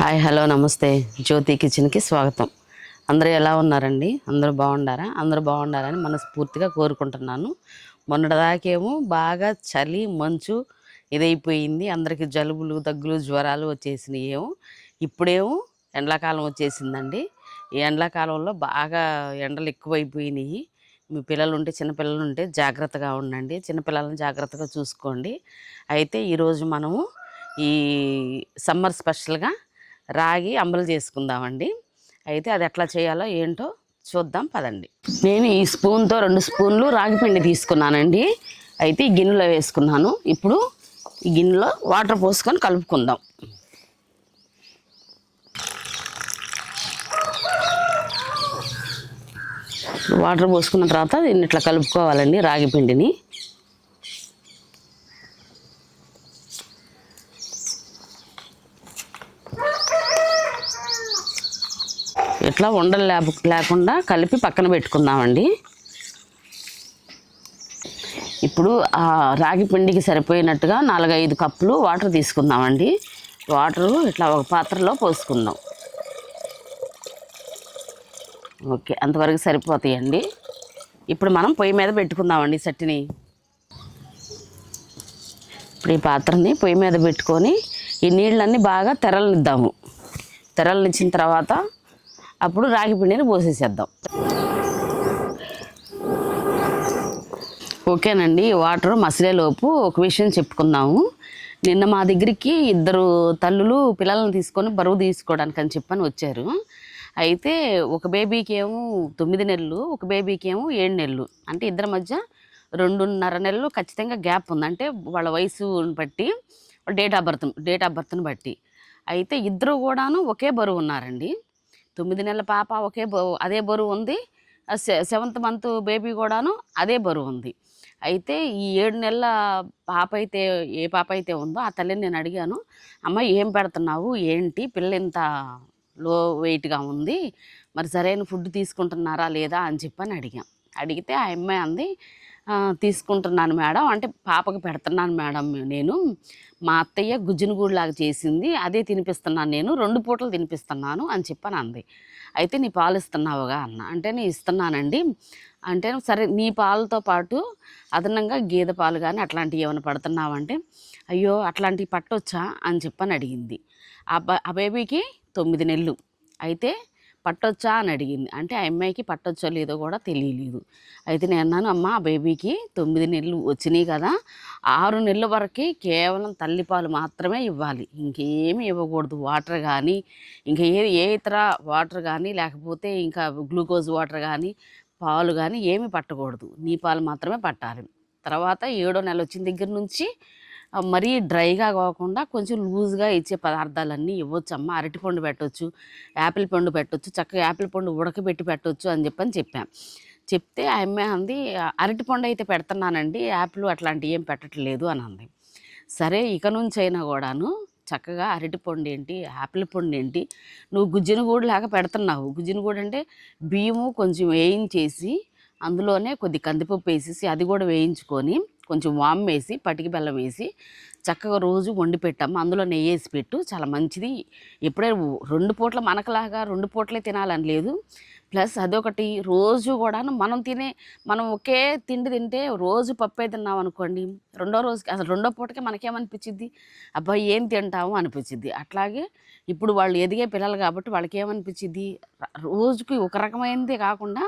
Hi hello నమస్తే. జ్యోతి కిచెన్కి స్వాగతం. అందరూ ఎలా ఉన్నారండి? అందరూ బాగుండారా? అందరూ బాగుండారని మనస్ఫూర్తిగా కోరుకుంటున్నాను. మొన్నటిదాకేమో బాగా చలి మంచు ఇదైపోయింది. అందరికీ జలుబులు దగ్గులు జ్వరాలు వచ్చేసినాయి ఏమో ఇప్పుడేమో ఎండాకాలం వచ్చేసిందండి. ఈ ఎండాకాలంలో బాగా ఎండలు ఎక్కువైపోయినాయి. మీ పిల్లలు ఉంటే చిన్నపిల్లలు ఉంటే జాగ్రత్తగా ఉండండి. చిన్నపిల్లలను జాగ్రత్తగా చూసుకోండి. అయితే ఈరోజు మనము ఈ సమ్మర్ స్పెషల్గా రాగి అంబలు చేసుకుందామండి. అయితే అది ఎట్లా చేయాలో ఏంటో చూద్దాం పదండి. నేను ఈ స్పూన్తో రెండు స్పూన్లు రాగి పిండి తీసుకున్నానండి. అయితే ఈ గిన్నెలో వేసుకున్నాను. ఇప్పుడు ఈ గిన్నెలో వాటర్ పోసుకొని కలుపుకుందాం. వాటర్ పోసుకున్న తర్వాత దీన్ని ఇట్లా కలుపుకోవాలండి రాగి పిండిని. ఇట్లా ఉండలు లేక లేకుండా కలిపి పక్కన పెట్టుకుందామండి. ఇప్పుడు ఆ రాగి పిండికి సరిపోయినట్టుగా నాలుగైదు కప్పులు వాటర్ తీసుకుందామండి. వాటరు ఇట్లా ఒక పాత్రలో పోసుకుందాం. ఓకే అంతవరకు సరిపోతాయండి. ఇప్పుడు మనం పొయ్యి మీద పెట్టుకుందామండి చట్టిని ఇప్పుడు ఈ పాత్రని పొయ్యి మీద పెట్టుకొని ఈ నీళ్ళన్నీ బాగా తెరలనిద్దాము. తెరలనిచ్చిన తర్వాత అప్పుడు రాగి పిండిని పోసేసేద్దాం. ఓకేనండి వాటర్ మసిలేలోపు ఒక విషయం చెప్పుకుందాము. నిన్న మా దగ్గరికి ఇద్దరు తల్లులు పిల్లలను తీసుకొని బరువు తీసుకోవడానికి అని చెప్పని వచ్చారు. అయితే ఒక బేబీకి ఏమో తొమ్మిది నెలలు ఒక బేబీకి ఏమో ఏడు నెలలు. అంటే ఇద్దరి మధ్య రెండున్నర నెలలు ఖచ్చితంగా గ్యాప్ ఉంది. అంటే వాళ్ళ వయసుని బట్టి date of birth date of బర్త్ని బట్టి. అయితే ఇద్దరు కూడాను ఒకే బరువు ఉన్నారండి. తొమ్మిది నెలల పాప ఒకే బరువు అదే బరువు ఉంది. సె- సెవెంత్ మంత్ బేబీ కూడాను అదే బరువు ఉంది. అయితే ఈ ఏడు నెలల పాప అయితే ఏ పాప అయితే ఉందో ఆ తల్లిని నేను అడిగాను అమ్మ ఏం పెడుతున్నావు? ఏంటి? పిల్ల ఇంత లో వెయిట్గా ఉంది. మరి సరైన ఫుడ్ తీసుకుంటున్నారా లేదా? అని చెప్పని అడిగాం. అడిగితే ఆ అమ్మాయి అంది తీసుకుంటున్నాను మేడం. అంటే పాపకు పెడుతున్నాను మేడం నేను. మా అత్తయ్య గుజ్జునుగూడులాగా చేసింది అదే తినిపిస్తున్నాను నేను రెండు పూటలు తినిపిస్తున్నాను అని చెప్పని అంది అయితే నీ పాలు ఇస్తున్నావుగా అన్న. అంటే నేను ఇస్తున్నానండి. అంటే సరే నీ పాలతో పాటు అదనంగా గేదె పాలు కానీ అట్లాంటివి ఏమైనా పడుతున్నావంటే అయ్యో అట్లాంటివి పట్టొచ్చా అని చెప్పని అడిగింది. ఆ బ- ఆ బేబీకి తొమ్మిది నెలలు. అయితే పట్టొచ్చా అని అడిగింది. అంటే ఆ అమ్మాయికి పట్టొచ్చో లేదో కూడా తెలియలేదు. అయితే నేను అన్నాను అమ్మ ఆ బేబీకి తొమ్మిది నెలలు వచ్చినాయి కదా ఆరు నెలల వరకు కేవలం తల్లిపాలు మాత్రమే ఇవ్వాలి. ఇంకేమి ఇవ్వకూడదు. వాటర్ కానీ ఇంకా ఏ ఏ ఇతర వాటర్ కానీ లేకపోతే ఇంకా గ్లూకోజ్ వాటర్ కానీ పాలు కానీ ఏమీ పట్టకూడదు. నీ పాలు మాత్రమే పట్టాలి. తర్వాత ఏడో నెల వచ్చిన దగ్గర నుంచి మరీ డ్రైగా కాకుండా కొంచెం లూజ్గా ఇచ్చే పదార్థాలన్నీ ఇవ్వచ్చు అమ్మ అరటిపండు పెట్టవచ్చు యాపిల్ పండు పెట్టవచ్చు చక్కగా యాపిల్ పండు ఉడకబెట్టి పెట్టవచ్చు అని చెప్పని చెప్పాం. చెప్తే ఆ అమ్మాయి అంది అరటిపండు అయితే పెడుతున్నానండి యాపిల్ అట్లాంటివి ఏం పెట్టట్లేదు అని అంది. సరే ఇక నుంచి అయినా కూడాను చక్కగా అరటిపండు ఏంటి యాపిల్ పండు ఏంటి నువ్వు గుజ్జిన గూడు లాగా పెడుతున్నావు. గుజ్జిన గూడు అంటే బియ్యము కొంచెం వేయించేసి అందులోనే కొద్ది కందిపప్పు వేసేసి అది కూడా వేయించుకొని కొంచెం వామ్ వేసి పటికి బెల్లం వేసి చక్కగా రోజు వండి పెట్టాము. అందులో నెయ్యి వేసి పెట్టు చాలా మంచిది. ఎప్పుడే రెండు పూట్ల మనకలాగా రెండు పూట్లే తినాలని లేదు. ప్లస్ అదొకటి రోజు కూడాను మనం తినే మనం ఒకే తిండి తింటే రోజు పప్పే తిన్నాం అనుకోండి రెండో రోజుకి అసలు రెండో పూటకే మనకేమనిపించింది అబ్బాయి ఏం తింటాము అనిపించింది అట్లాగే ఇప్పుడు వాళ్ళు ఎదిగే పిల్లలు కాబట్టి వాళ్ళకి ఏమనిపించింది రోజుకి ఒక రకమైనదే కాకుండా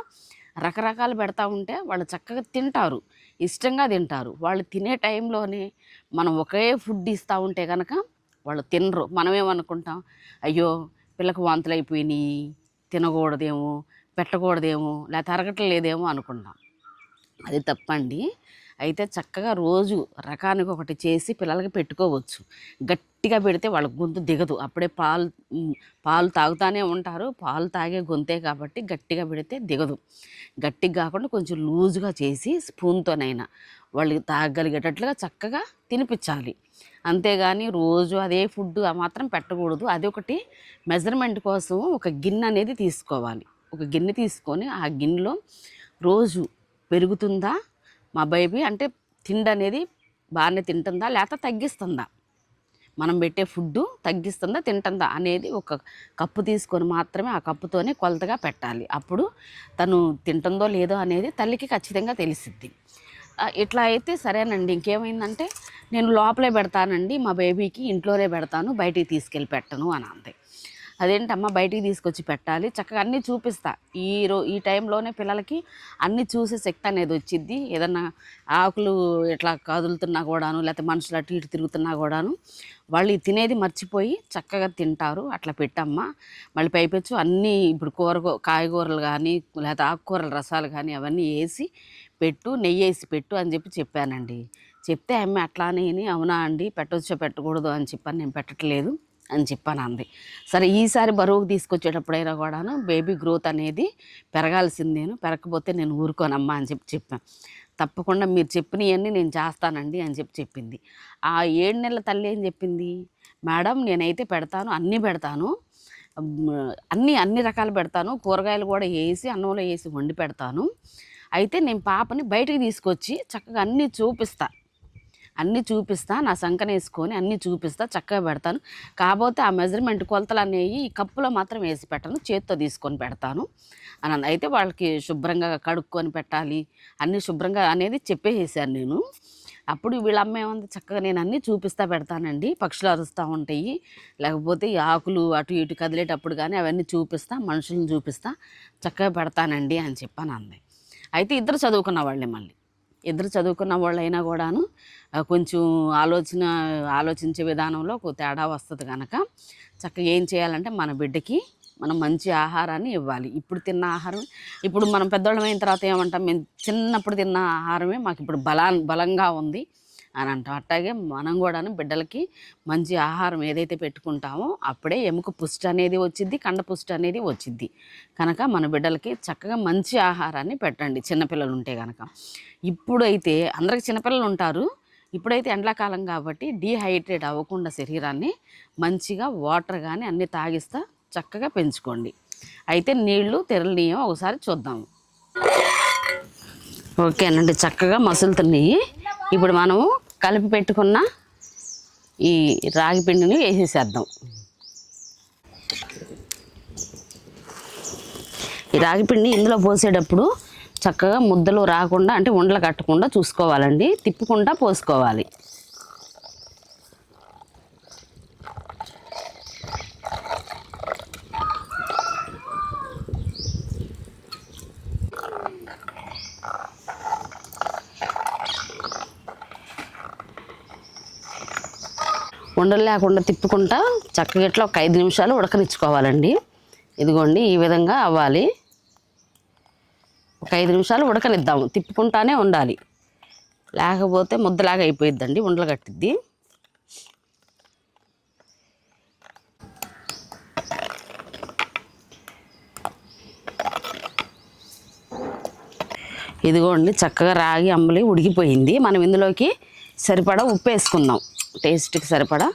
రకరకాలు పెడతా ఉంటే వాళ్ళు చక్కగా తింటారు. ఇష్టంగా తింటారు. వాళ్ళు తినే టైంలోనే మనం ఒకే ఫుడ్ ఇస్తూ ఉంటే కనుక వాళ్ళు తినరు. మనమేమనుకుంటాం అయ్యో పిల్లకు వాంతులు అయిపోయినాయి తినకూడదేమో పెట్టకూడదేమో లేకపోతే అరగట్లేదేమో అనుకుంటాం. అది తప్పండి. అయితే చక్కగా రోజు రకానికి ఒకటి చేసి పిల్లలకి పెట్టుకోవచ్చు. గట్టిగా పెడితే వాళ్ళ గొంతు దిగదు. అప్పుడే పాలు పాలు తాగుతానే ఉంటారు. పాలు తాగే గొంతే కాబట్టి గట్టిగా పెడితే దిగదు. గట్టిగా కాకుండా కొంచెం లూజుగా చేసి స్పూన్తోనైనా వాళ్ళు తాగగలిగేటట్లుగా చక్కగా తినిపించాలి. అంతేగాని రోజు అదే ఫుడ్ మాత్రం పెట్టకూడదు. అది ఒకటి మెజర్మెంట్ కోసం ఒక గిన్నె అనేది తీసుకోవాలి. ఒక గిన్నె తీసుకొని ఆ గిన్నెలో రోజు పెరుగుతుందా మా బేబీ అంటే తిండి అనేది బాగానే తింటుందా? లేకపోతే తగ్గిస్తుందా? మనం పెట్టే ఫుడ్ తగ్గిస్తుందా తింటుందా అనేది ఒక కప్పు తీసుకొని మాత్రమే ఆ కప్పుతోనే కొలతగా పెట్టాలి. అప్పుడు తను తింటుందో లేదో అనేది తల్లికి ఖచ్చితంగా తెలిసిద్ది. ఇట్లా అయితే సరేనండి. ఇంకేమైందంటే నేను లోపలే పెడతానండి మా బేబీకి ఇంట్లోనే పెడతాను బయటికి తీసుకెళ్ళి పెట్టను అని అంతే అదేంటమ్మా బయటికి తీసుకొచ్చి పెట్టాలి? చక్కగా అన్నీ చూపిస్తా. ఈ రో ఈ టైంలోనే పిల్లలకి అన్నీ చూసే శక్తి అనేది వచ్చిద్ది. ఏదన్నా ఆకులు ఇట్లా కదులుతున్నా కూడాను లేకపోతే మనుషులు అటు ఇటు తిరుగుతున్నా కూడాను వాళ్ళు తినేది మర్చిపోయి చక్కగా తింటారు. అట్లా పెట్టమ్మా. మళ్ళీ పైపెచ్చు అన్నీ ఇప్పుడు కూర కాయగూరలు కానీ లేకపోతే ఆకుకూరల రసాలు కానీ అవన్నీ వేసి పెట్టు నెయ్యి వేసి పెట్టు అని చెప్పి చెప్పానండి. చెప్తే అమ్మ అట్లానే అవునా అండి? పెట్టొచ్చో? పెట్టకూడదు అని చెప్పని నేను పెట్టట్లేదు. అని చెప్పాను అంది సరే ఈసారి బరువుకు తీసుకొచ్చేటప్పుడైనా కూడాను బేబీ గ్రోత్ అనేది పెరగాల్సిందేను పెరగకపోతే నేను ఊరుకోనమ్మా అని చెప్పి చెప్పాను తప్పకుండా మీరు చెప్పినవన్నీ నేను చేస్తానండి అని చెప్పి చెప్పింది. ఆ ఏడు నెలల తల్లి ఏం చెప్పింది? మేడం నేనైతే పెడతాను అన్నీ పెడతాను. అన్నీ అన్ని రకాలు పెడతాను. కూరగాయలు కూడా వేసి అన్నంలో వేసి వండి పెడతాను. అయితే నేను పాపని బయటికి తీసుకొచ్చి చక్కగా అన్నీ చూపిస్తాను అన్నీ చూపిస్తా నా సంకన వేసుకొని అన్నీ చూపిస్తా చక్కగా పెడతాను. కాకపోతే ఆ మెజర్మెంట్ కొలతలు అనేవి ఈ కప్పులో మాత్రం వేసి పెట్టను చేత్తో తీసుకొని పెడతాను. అని అయితే వాళ్ళకి శుభ్రంగా కడుక్కొని పెట్టాలి అన్నీ శుభ్రంగా అనేది చెప్పేసేసాను నేను. అప్పుడు వీళ్ళ అమ్మ చక్కగా నేను అన్నీ చూపిస్తా పెడతానండి పక్షులు అరుస్తూ ఉంటాయి లేకపోతే ఈ ఆకులు అటు ఇటు కదిలేటప్పుడు కానీ అవన్నీ చూపిస్తా మనుషులను చూపిస్తా చక్కగా పెడతానండి అని చెప్పాను అంది. అయితే ఇద్దరు చదువుకున్న వాళ్ళే మళ్ళీ. ఇద్దరు చదువుకున్న వాళ్ళైనా కూడాను కొంచెం ఆలోచన ఆలోచించే విధానంలో ఒక తేడా వస్తుంది కనుక చక్కగా ఏం చేయాలంటే మన బిడ్డకి మనం మంచి ఆహారాన్ని ఇవ్వాలి. ఇప్పుడు తిన్న ఆహారం ఇప్పుడు మనం పెద్దవాళ్ళమైన తర్వాత ఏమంటాం మేము చిన్నప్పుడు తిన్న ఆహారమే మాకు ఇప్పుడు బలా బలంగా ఉంది. అని అంటాం. అట్లాగే మనం కూడాను బిడ్డలకి మంచి ఆహారం ఏదైతే పెట్టుకుంటామో అప్పుడే ఎముక పుష్టి అనేది వచ్చిద్ది కండ పుష్టి అనేది వచ్చింది కనుక మన బిడ్డలకి చక్కగా మంచి ఆహారాన్ని పెట్టండి చిన్నపిల్లలు ఉంటే కనుక ఇప్పుడైతే అందరికి చిన్నపిల్లలు ఉంటారు. ఇప్పుడైతే ఎండాకాలం కాబట్టి డీహైడ్రేట్ అవ్వకుండా శరీరాన్ని మంచిగా వాటర్ కానీ అన్నీ తాగిస్తా చక్కగా పెంచుకోండి. అయితే నీళ్ళు తెరలనీయం ఒకసారి చూద్దాము ఓకేనండి చక్కగా మసులుతున్నాయి. ఇప్పుడు మనము కలిపి పెట్టుకున్న ఈ రాగి పిండిని వేసేసేద్దాం. ఈ రాగి పిండిని ఇందులో పోసేటప్పుడు చక్కగా ముద్దలు రాకుండా అంటే ఉండలు కట్టకుండా చూసుకోవాలండి. తిప్పకుండా పోసుకోవాలి. ఉండలు లేకుండా తిప్పుకుంటా చక్కగా ఇట్లా ఒక ఐదు నిమిషాలు ఉడకనిచ్చుకోవాలండి. ఇదిగోండి ఈ విధంగా అవ్వాలి. ఒక ఐదు నిమిషాలు ఉడకనిద్దాము తిప్పుకుంటానే ఉండాలి. లేకపోతే ముద్దలాగా అయిపోయిద్దండి ఉండలు కట్టిద్ది. ఇదిగోండి చక్కగా రాగి అంబలి ఉడికిపోయింది. మనం ఇందులోకి సరిపడా ఉప్పు వేసుకుందాం. టేస్ట్కి సరిపడా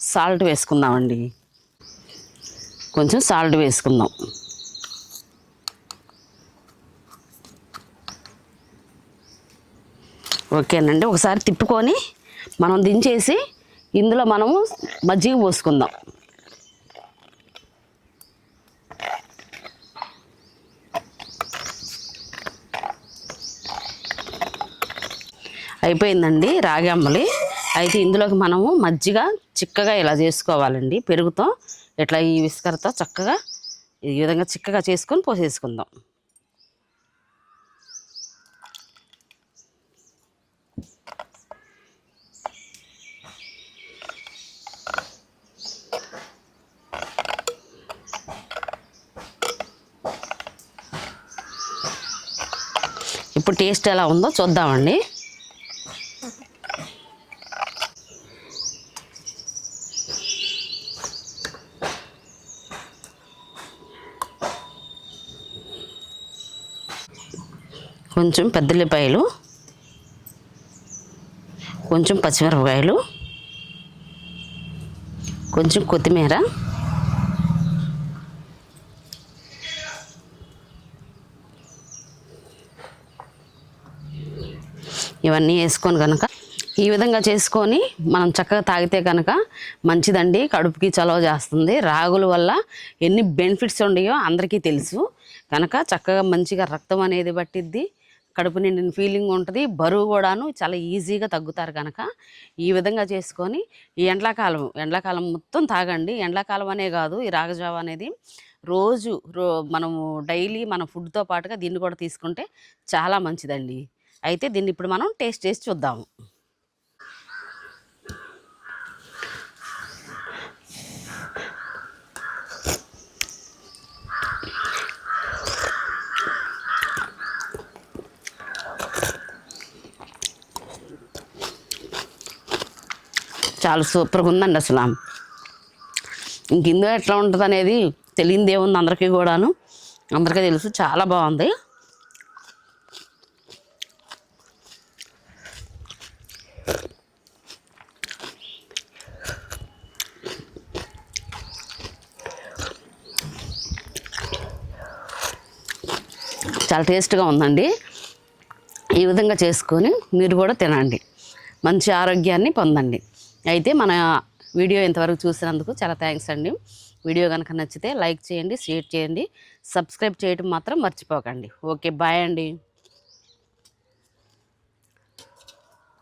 సాల్ట్ వేసుకుందామండి. కొంచెం సాల్ట్ వేసుకుందాం. ఓకేనండి ఒకసారి తిప్పుకొని మనం దించేసి ఇందులో మనము మజ్జిగ పోసుకుందాం. అయిపోయిందండి రాగి అమ్మలి అయితే ఇందులోకి మనము మజ్జిగ చిక్కగా ఇలా చేసుకోవాలండి? పెరుగుతో ఇట్లా ఈ విస్కర్తో చక్కగా ఈ విధంగా చిక్కగా చేసుకొని పోసేసుకుందాం. ఇప్పుడు టేస్ట్ ఎలా ఉందో చూద్దామండి. కొంచెం పెద్దల్లిపాయలు కొంచెం పచ్చిమిరపకాయలు కొంచెం కొత్తిమీర ఇవన్నీ వేసుకొని కనుక ఈ విధంగా చేసుకొని మనం చక్కగా తాగితే కనుక మంచిదండి. కడుపుకి చలవ చేస్తుంది. రాగుల వల్ల ఎన్ని బెనిఫిట్స్ ఉన్నాయో అందరికీ తెలుసు. కనుక చక్కగా మంచిగా రక్తం అనేది పట్టిద్ది. కడుపు నిండిన ఫీలింగ్ ఉంటుంది. బరువు కూడాను చాలా ఈజీగా తగ్గుతారు కనుక ఈ విధంగా చేసుకొని ఈ ఎండాకాలం ఎండాకాలం మొత్తం తాగండి. ఎండాకాలం అనే కాదు ఈ రాగజావ అనేది రోజు రో మనము డైలీ మన ఫుడ్తో పాటుగా దీన్ని కూడా తీసుకుంటే చాలా మంచిదండి. అయితే దీన్ని ఇప్పుడు మనం టేస్ట్ చేసి చూద్దాము. చాలా సూపర్గా ఉందండి అసలు. ఇంక ఇందులో ఎట్లా ఉంటుంది అనేది తెలియంది ఏముంది అందరికీ కూడాను. అందరికీ తెలుసు చాలా బాగుంది. చాలా టేస్ట్గా ఉందండి. ఈ విధంగా చేసుకొని మీరు కూడా తినండి. మంచి ఆరోగ్యాన్ని పొందండి. అయితే మన వీడియో ఇంతవరకు చూసినందుకు చాలా థ్యాంక్స్ అండి. వీడియో కనుక నచ్చితే లైక్ చేయండి షేర్ చేయండి సబ్స్క్రైబ్ చేయడం మాత్రం మర్చిపోకండి. ఓకే బాయ్ అండి.